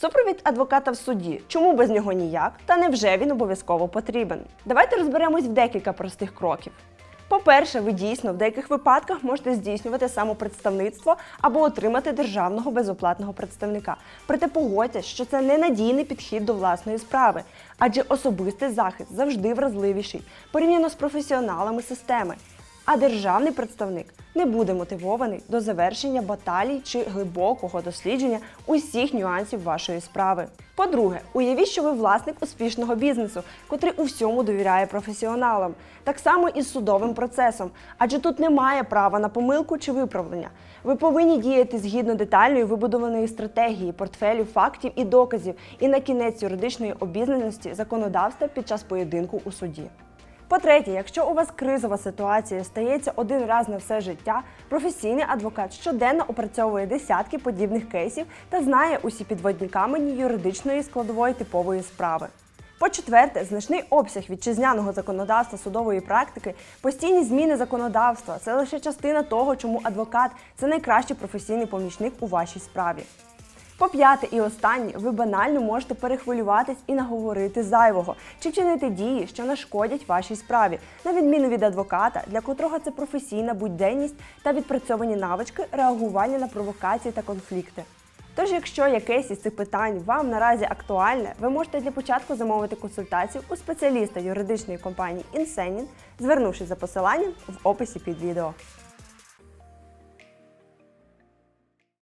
Супровід адвоката в суді. Чому без нього ніяк? Та невже він обов'язково потрібен? Давайте розберемось в декілька простих кроків. По-перше, ви дійсно в деяких випадках можете здійснювати самопредставництво або отримати державного безоплатного представника. Проте погодьтесь, що це ненадійний підхід до власної справи, адже особистий захист завжди вразливіший порівняно з професіоналами системи. А державний представник не буде мотивований до завершення баталій чи глибокого дослідження усіх нюансів вашої справи. По-друге, уявіть, що ви власник успішного бізнесу, котрий у всьому довіряє професіоналам. Так само і з судовим процесом, адже тут немає права на помилку чи виправлення. Ви повинні діяти згідно детальної вибудованої стратегії, портфелю фактів і доказів, і на кінець юридичної обізнаності законодавства під час поєдинку у суді. По-третє, якщо у вас кризова ситуація стається один раз на все життя, професійний адвокат щоденно опрацьовує десятки подібних кейсів та знає усі підводні камені юридичної складової типової справи. По-четверте, значний обсяг вітчизняного законодавства судової практики, постійні зміни законодавства це лише частина того, чому адвокат це найкращий професійний помічник у вашій справі. По п'яте і останнє, ви банально можете перехвилюватись і наговорити зайвого чи вчинити дії, що нашкодять вашій справі, на відміну від адвоката, для котрого це професійна буденність та відпрацьовані навички реагування на провокації та конфлікти. Тож, якщо якесь із цих питань вам наразі актуальне, ви можете для початку замовити консультацію у спеціаліста юридичної компанії Insenin, звернувшись за посиланням в описі під відео.